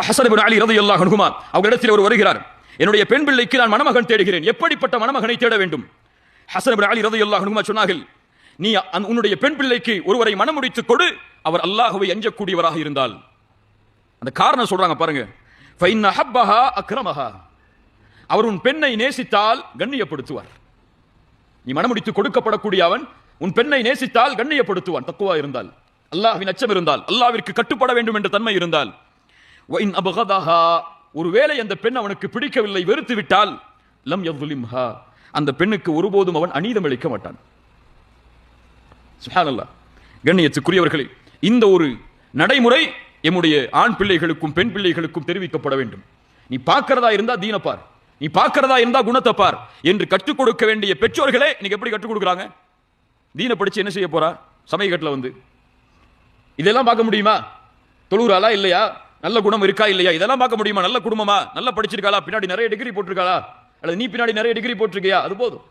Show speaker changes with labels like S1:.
S1: ஹசன் அலி ரதி அல்லாஹ் அன்ஹுமா அவர்களிடத்தில் அவர் வருகிறார். என்னுடைய பெண் பிள்ளைக்கு நான் மணமகன் தேடுகிறேன். எப்படிப்பட்ட மணமகனை தேட வேண்டும்? ஹசன் அலி ரதி அல்லாஹ் ஹனுமா சொன்னார்கள் நீ உன்னுடைய பெண் பிள்ளைக்கு ஒருவரை மணமுடித்துக் கொடு. அவர் அல்லாஹுவை அஞ்சக்கூடியவராக இருந்தால். அந்த காரணம் சொல்றாங்க பாருங்க. அக்ரமஹா. அவர் உன் பெண்ணை நேசித்தால் கண்ணியப்படுத்துவார். நீ மனமுடித்து கொடுக்கப்படக்கூடிய அவன் உன் பெண்ணை நேசித்தால் கண்ணியப்படுத்துவான் தக்குவா இருந்தால். அல்லாஹ்வின் அச்சம் இருந்தால் அல்லாவிற்கு கட்டுப்பட வேண்டும் என்ற தன்மை இருந்தால். ஒயின் அபகதஹா ஒருவேளை அந்த பெண் அவனுக்கு பிடிக்கவில்லை வெறுத்து விட்டால் லம் எவ்லிம்ஹா அந்த பெண்ணுக்கு ஒருபோதும் அவன் அநீதம் அளிக்க மாட்டான். சுஹானல்லா. கண்ணியத்துக்குரியவர்களே இந்த ஒரு நடைமுறை எம்முடைய ஆண் பிள்ளைகளுக்கும் பெண் பிள்ளைகளுக்கும் தெரிவிக்கப்பட வேண்டும். நீ பார்க்கிறதா இருந்தா தீன பார். நீ பார்க்கிறதா இருந்தா குணத்தை பார். என்று கற்றுக் கொடுக்க வேண்டிய பெற்றோர்களே இன்னைக்கு எப்படி கற்றுக் கொடுக்குறாங்க? தீன படிச்சு என்ன செய்ய போறா? சமயக்கட்டில் வந்து. இதெல்லாம் பார்க்க முடியுமா? தொழுகிறாளா இல்லையா? நல்ல குணம் இருக்கா இல்லையா? இதெல்லாம் பார்க்க முடியுமா? நல்ல குடும்பமா? நல்லா படிச்சிருக்காளா? பின்னாடி நிறைய டிகிரி போட்டிருக்காளா? அல்லது நீ பின்னாடி நிறைய டிகிரி போட்டிருக்கியா? அது போதும்.